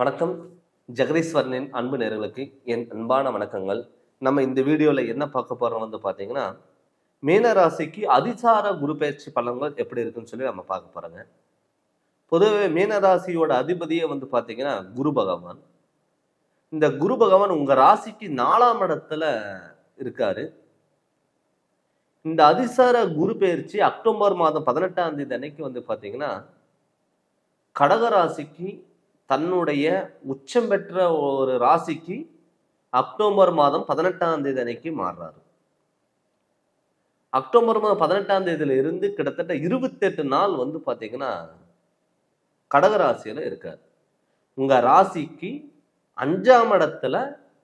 வணக்கம். ஜெகதீஸ்வரனின் அன்பு நேர்களுக்கு என் அன்பான வணக்கங்கள். நம்ம இந்த வீடியோவில் என்ன பார்க்க போகிறோம் வந்து பார்த்தீங்கன்னா மீனராசிக்கு அதிசார குரு பயிற்சி பலன்கள் எப்படி இருக்குன்னு சொல்லி நம்ம பார்க்க போகிறோங்க பொதுவே மீனராசியோட அதிபதியே வந்து பார்த்தீங்கன்னா குரு பகவான். இந்த குரு பகவான் உங்கள் ராசிக்கு நாலாம் இடத்துல இருக்காரு. இந்த அதிசார குரு பயிற்சி அக்டோபர் மாதம் பதினெட்டாம் தேதி அன்னைக்கு வந்து பார்த்தீங்கன்னா கடக ராசிக்கு தன்னுடைய உச்சம் பெற்ற ஒரு ராசிக்கு அக்டோபர் மாதம் பதினெட்டாம் தேதி அன்னைக்கு மாறுறாரு. அக்டோபர் மாதம் பதினெட்டாம் தேதியில இருந்து கிட்டத்தட்ட இருபத்தெட்டு நாள் வந்து பார்த்தீங்கன்னா கடகராசியில இருக்கார். உங்க ராசிக்கு அஞ்சாம் இடத்துல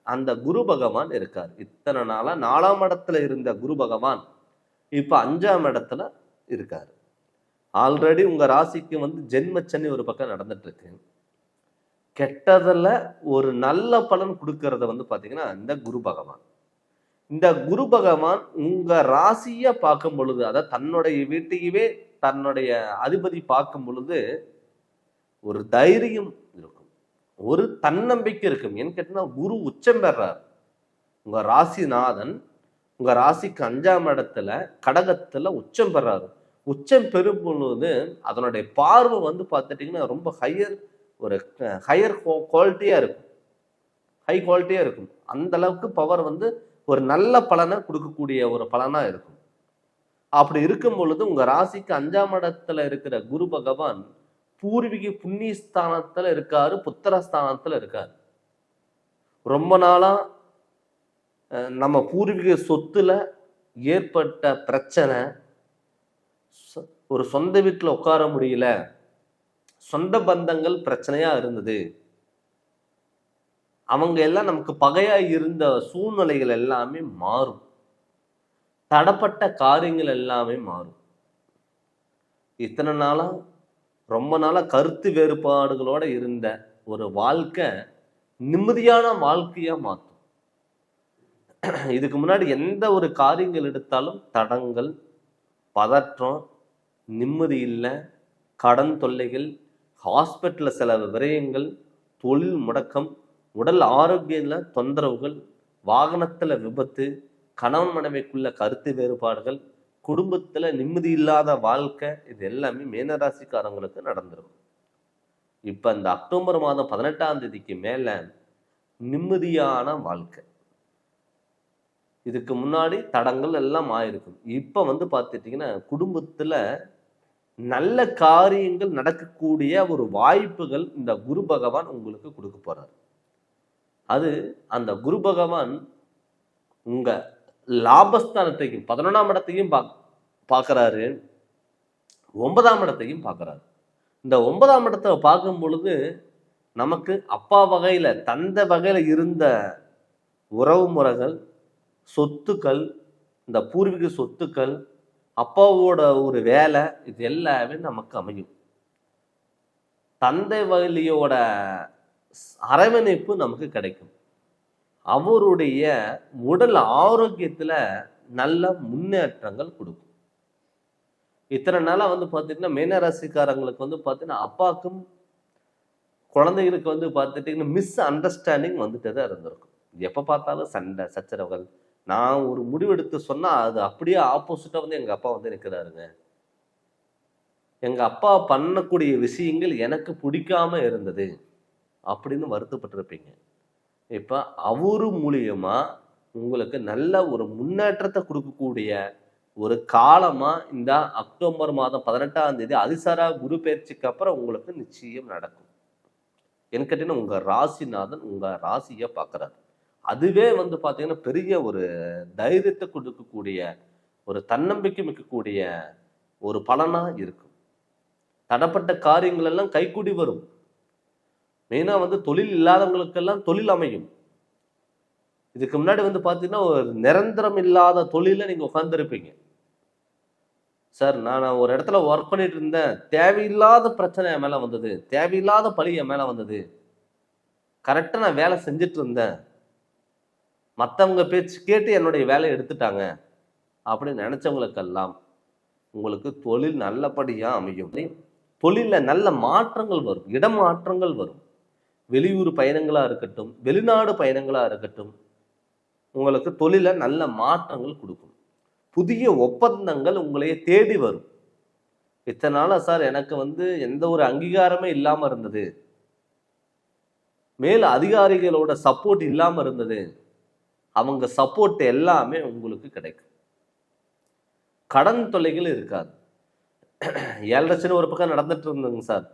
அந்த குரு பகவான் இருக்கார். இத்தனை நாளா நாலாம் இடத்துல இருந்த குரு பகவான் இப்ப அஞ்சாம் இடத்துல இருக்கார். ஆல்ரெடி உங்க ராசிக்கு வந்து ஜென்மச்சனி ஒரு பக்கம் நடந்துட்டு இருக்கு. கெட்டதில் ஒரு நல்ல பலன் கொடுக்கறத வந்து பார்த்தீங்கன்னா இந்த குரு பகவான். இந்த குரு பகவான் உங்கள் ராசியை பார்க்கும் பொழுது அதாவது தன்னுடைய வீட்டையவே தன்னுடைய அதிபதி பார்க்கும் பொழுது ஒரு தைரியம் இருக்கும். ஒரு தன்னம்பிக்கை இருக்கும். ஏன்னு கேட்டால் குரு உச்சம் பெறார். உங்கள் ராசிநாதன் உங்கள் ராசிக்கு அஞ்சாம் இடத்துல கடகத்தில் உச்சம் பெறாரு. உச்சம் பெறும் பொழுது அதனுடைய பார்வை வந்து பார்த்துட்டிங்கன்னா ரொம்ப ஹையர் ஒரு ஹையர் குவாலிட்டியாக இருக்கும். ஹை குவாலிட்டியாக இருக்கும். அந்த அளவுக்கு பவர் வந்து ஒரு நல்ல பலனை கொடுக்கக்கூடிய ஒரு பலனாக இருக்கும். அப்படி இருக்கும் பொழுது உங்கள் ராசிக்கு அஞ்சாம் இடத்துல இருக்கிற குரு பகவான் பூர்வீக புண்ணிய ஸ்தானத்தில் இருக்காரு புத்திரஸ்தானத்தில் இருக்கார். ரொம்ப நாளாக நம்ம பூர்வீக சொத்துல ஏற்பட்ட பிரச்சனை சொ- ஒரு சொந்த வீட்டில் உட்கார முடியல சொந்த பந்தங்கள் பிரச்சனையா இருந்தது. அவங்க எல்லாம் நமக்கு பகையா இருந்த சூழ்நிலைகள் எல்லாமே மாறும். தடப்பட்ட காரியங்கள் எல்லாமே மாறும். இத்தனை நாளா ரொம்ப நாளா கருத்து வேறுபாடுகளோட இருந்த ஒரு வாழ்க்கை நிம்மதியான வாழ்க்கையா மாற்றும். இதுக்கு முன்னாடி எந்த ஒரு காரியங்கள் எடுத்தாலும் தடங்கள் பதற்றம் நிம்மதி இல்லை கடன் தொல்லைகள் ஹாஸ்பிட்டலில் சில விரயங்கள் தொழில் முடக்கம் உடல் ஆரோக்கியத்தில் தொந்தரவுகள் வாகனத்தில் விபத்து கணவன் மனைவிக்குள்ள கருத்து வேறுபாடுகள் குடும்பத்தில் நிம்மதி இல்லாத வாழ்க்கை இது எல்லாமே மீனராசிக்காரங்களுக்கு நடந்துடும் இப்போ இந்த அக்டோபர் மாதம் பதினெட்டாம் தேதிக்கு மேலே நிம்மதியான வாழ்க்கை. இதுக்கு முன்னாடி தடங்கள் எல்லாம் ஆயிருக்கும். இப்போ வந்து பார்த்துட்டிங்கன்னா குடும்பத்தில் நல்ல காரியங்கள் நடக்கக்கூடிய ஒரு வாய்ப்புகள் இந்த குரு பகவான் உங்களுக்கு கொடுக்க போறார். அது அந்த குரு பகவான் உங்க லாபஸ்தானத்தையும் பதினொன்றாம் இடத்தையும் பா பார்க்கறாரு. ஒன்பதாம் இடத்தையும் பார்க்கறாரு. இந்த ஒன்பதாம் இடத்தை பார்க்கும் பொழுது நமக்கு அப்பா வகையில தந்த வகையில இருந்த உறவு முறைகள் சொத்துக்கள் இந்த பூர்வீக சொத்துக்கள் அப்பாவோட ஒரு வேலை இது எல்லாமே நமக்கு அமையும். தந்தை வழியோட அரவணைப்பு நமக்கு கிடைக்கும். அவருடைய உடல் ஆரோக்கியத்தில் நல்ல முன்னேற்றங்கள் கொடுக்கும். இத்தனை நாளாக வந்து பார்த்தீங்கன்னா மீனராசிக்காரங்களுக்கு வந்து பார்த்தீங்கன்னா அப்பாவுக்கும் குழந்தைகளுக்கு வந்து பார்த்துட்டிங்கன்னா மிஸ் அண்டர்ஸ்டாண்டிங் வந்துட்டு தான் இருந்திருக்கும். எப்போ பார்த்தாலும் சண்டை சச்சரவுகள் நான் ஒரு முடிவெடுத்து சொன்னால் அது அப்படியே ஆப்போசிட்டாக வந்து எங்கள் அப்பா வந்து நிற்கிறாருங்க எங்கள் அப்பா பண்ணக்கூடிய விஷயங்கள் எனக்கு பிடிக்காம இருந்தது அப்படின்னு வருத்தப்பட்டிருப்பீங்க. இப்போ அவரு மூலியமாக உங்களுக்கு நல்ல ஒரு முன்னேற்றத்தை கொடுக்கக்கூடிய ஒரு காலமாக இந்த அக்டோபர் மாதம் பதினெட்டாம் தேதி அதிசாரா குரு பயிற்சிக்கு அப்புறம் உங்களுக்கு நிச்சயம் நடக்கும். எனக்கு கேட்டீங்கன்னா உங்கள் ராசிநாதன் உங்கள் ராசியை பார்க்குறாரு. அதுவே வந்து பார்த்தீங்கன்னா பெரிய ஒரு தைரியத்தை கொடுக்கக்கூடிய ஒரு தன்னம்பிக்கை மிக்கக்கூடிய ஒரு பலனாக இருக்கும். தடப்பட்ட காரியங்கள் எல்லாம் கைகூடி வரும். மெயினாக வந்து தொழில் இல்லாதவங்களுக்கெல்லாம் தொழில் அமையும். இதுக்கு முன்னாடி வந்து பார்த்தீங்கன்னா ஒரு நிரந்தரம் இல்லாத தொழிலில் நீங்கள் உட்காந்துருப்பீங்க சார் நான் ஒரு இடத்துல ஒர்க் பண்ணிட்டு இருந்தேன். தேவையில்லாத பிரச்சனை என் மேலே வந்தது. தேவையில்லாத பழி என் மேலே வந்தது. கரெக்டாக நான் வேலை செஞ்சுட்டு இருந்தேன். மற்றவங்க பேச்சு கேட்டு என்னுடைய வேலையை எடுத்துட்டாங்க அப்படின்னு நினைச்சவங்களுக்கெல்லாம் உங்களுக்கு தொழில் நல்லபடியாக அமையும். தொழிலில் நல்ல மாற்றங்கள் வரும் இடமாற்றங்கள் வரும். வெளியூர் பயணங்களாக இருக்கட்டும் வெளிநாடு பயணங்களாக இருக்கட்டும் உங்களுக்கு தொழிலில் நல்ல மாற்றங்கள் கொடுக்கும். புதிய ஒப்பந்தங்கள் உங்களையே தேடி வரும். இத்தனை நாளாக சார் எனக்கு வந்து எந்த ஒரு அங்கீகாரமே இல்லாமல் இருந்தது. மேல் அதிகாரிகளோட சப்போர்ட் இல்லாமல் இருந்தது. அவங்க சப்போர்ட் எல்லாமே உங்களுக்கு கிடைக்கும். கடன் தொல்லைகள் இருக்காது. ஏழு லட்சம் ஒரு பக்கம் நடந்துட்டு இருந்ததுங்க சார்.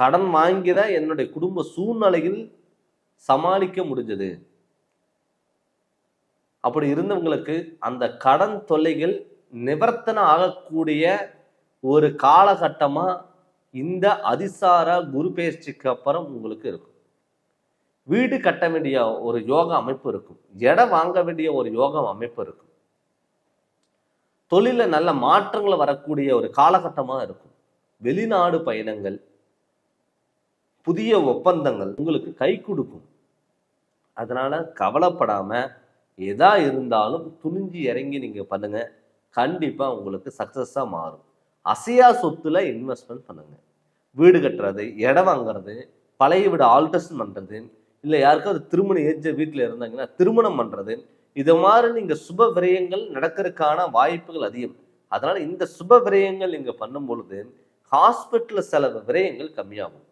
கடன் வாங்கி தான் என்னுடைய குடும்ப சூழ்நிலையில் சமாளிக்க முடிஞ்சது. அப்படி இருந்தவங்களுக்கு அந்த கடன் தொல்லைகள் நிவர்த்தனை ஆகக்கூடிய ஒரு காலகட்டமாக இந்த அதிசார குரு பயிற்சிக்கு அப்புறம் உங்களுக்கு இருக்கும். வீடு கட்ட வேண்டிய ஒரு யோக அமைப்பு இருக்கும். இடம் வாங்க வேண்டிய ஒரு யோகம் அமைப்பு இருக்கும். தொழிலில் நல்ல மாற்றங்கள் வரக்கூடிய ஒரு காலகட்டமாக இருக்கும். வெளிநாடு பயணங்கள் புதிய ஒப்பந்தங்கள் உங்களுக்கு கை கொடுக்கும். அதனால் கவலைப்படாமல் எதா இருந்தாலும் துணிஞ்சு இறங்கி நீங்கள் பண்ணுங்கள் கண்டிப்பாக உங்களுக்கு சக்ஸஸாக மாறும். அசையா சொத்துல இன்வெஸ்ட்மெண்ட் பண்ணுங்கள் வீடு கட்டுறது இடம் வாங்குறது பழைய வீடு ஆல்ட்ரேஷன் பண்ணுறது இல்லை யாருக்காவது திருமண ஏஜ் வீட்டில் இருந்தாங்கன்னா திருமணம் பண்ணுறது இது மாதிரி நீங்கள் சுப விரயங்கள் நடக்கிறதுக்கான வாய்ப்புகள் அதிகம். அதனால் இந்த சுப விரயங்கள் நீங்கள் பண்ணும் பொழுது ஹாஸ்பிட்டலில் செலவு விரயங்கள் கம்மியாகும்.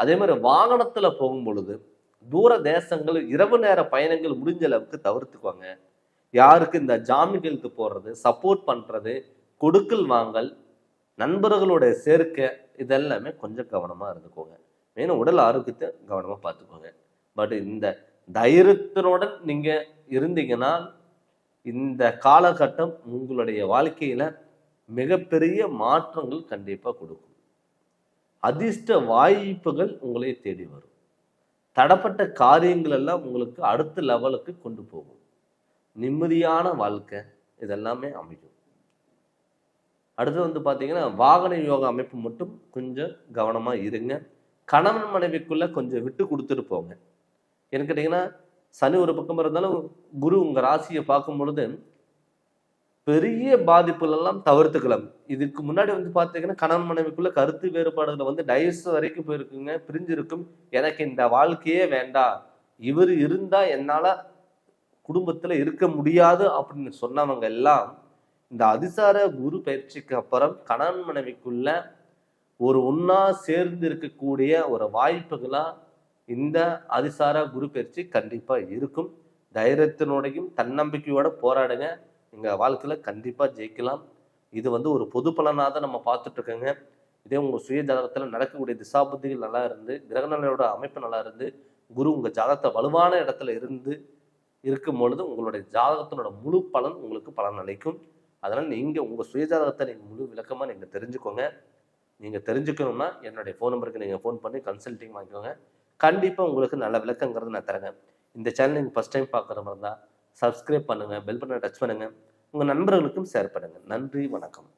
அதே மாதிரி வாகனத்தில் போகும் பொழுது தூர தேசங்கள் இரவு நேர பயணங்கள் முடிஞ்ச அளவுக்கு தவிர்த்துக்குவாங்க. யாருக்கு இந்த ஜாமீன்களுக்கு போடுறது சப்போர்ட் பண்ணுறது கொடுக்கல் வாங்கல் நண்பர்களோட சேர்க்கை இதெல்லாமே கொஞ்சம் கவனமாக இருந்துக்கோங்க. மெயினாக உடல் ஆரோக்கியத்தை கவனமாக பார்த்துக்கோங்க. பட் இந்த தைரியத்தினுடன் நீங்க இருந்தீங்கன்னா இந்த காலகட்டம் உங்களுடைய வாழ்க்கையில மிகப்பெரிய மாற்றங்கள் கண்டிப்பாக கொடுக்கும். அதிர்ஷ்ட வாய்ப்புகள் உங்களை தேடி வரும். தடப்பட்ட காரியங்கள் எல்லாம் உங்களுக்கு அடுத்த லெவலுக்கு கொண்டு போகும். நிம்மதியான வாழ்க்கை இதெல்லாமே அமையும். அடுத்து வந்து பார்த்தீங்கன்னா வாகன யோக அமைப்பு மட்டும் கொஞ்சம் கவனமாக இருங்க. கணவன் மனைவிக்குள்ள கொஞ்சம் விட்டு கொடுத்துட்டு போங்க. ஏன்னு கேட்டிங்கன்னா சனி ஒரு பக்கம் இருந்தாலும் குரு உங்க ராசியை பார்க்கும் பொழுது பெரிய பாதிப்புகளெல்லாம் தவிர்த்துக்கலாம். இதுக்கு முன்னாடி வந்து பார்த்தீங்கன்னா கணவன் மனைவிக்குள்ள கருத்து வேறுபாடுகளை வந்து டைவர்ஸ் வரைக்கும் போயிருக்குங்க பிரிஞ்சிருக்கும். எனக்கு இந்த வாழ்க்கையே வேண்டாம். இவர் இருந்தா என்னால குடும்பத்துல இருக்க முடியாது அப்படின்னு சொன்னவங்க எல்லாம் இந்த அதிசார குரு பயிற்சிக்கு அப்புறம் கணவன் மனைவிக்குள்ள ஒரு ஒன்னா சேர்ந்து இருக்கக்கூடிய ஒரு வாய்ப்புகளா இந்த அதிசார குரு பயிற்சி கண்டிப்பா இருக்கும். தைரியத்தினோடையும் தன்னம்பிக்கையோட போராடுங்க. எங்க வாழ்க்கையில கண்டிப்பா ஜெயிக்கலாம். இது வந்து ஒரு பொது பலனாக தான் நம்ம பார்த்துட்டு இருக்கோங்க. இதே உங்க சுய ஜாதகத்துல நடக்கக்கூடிய திசாபுத்திகள் நல்லா இருந்து கிரகநிலையோட அமைப்பு நல்லா இருந்து குரு உங்க ஜாதகத்தை வலுவான இடத்துல இருந்து இருக்கும் பொழுது உங்களுடைய ஜாதகத்தினோட முழு பலன் உங்களுக்கு பலன் அளிக்கும். அதனால நீங்க உங்க சுய ஜாதகத்தை நீங்க முழு விளக்கமா நீங்க தெரிஞ்சுக்கோங்க. நீங்க தெரிஞ்சுக்கணும்னா என்னுடைய ஃபோன் நம்பருக்கு நீங்க ஃபோன் பண்ணி கன்சல்டிங் வாங்கிக்கோங்க. கண்டிப்பாக உங்களுக்கு நல்ல விளக்கங்கிறது நான் தரேங்க. இந்த சேனல் நீங்கள் ஃபர்ஸ்ட் டைம் பார்க்குற மாதிரி இருந்தா சப்ஸ்கிரைப் பண்ணுங்க பெல் பட்டனை டச் பண்ணுங்க. உங்கள் நண்பர்களுக்கும் ஷேர் பண்ணுங்கள் நன்றி வணக்கம்.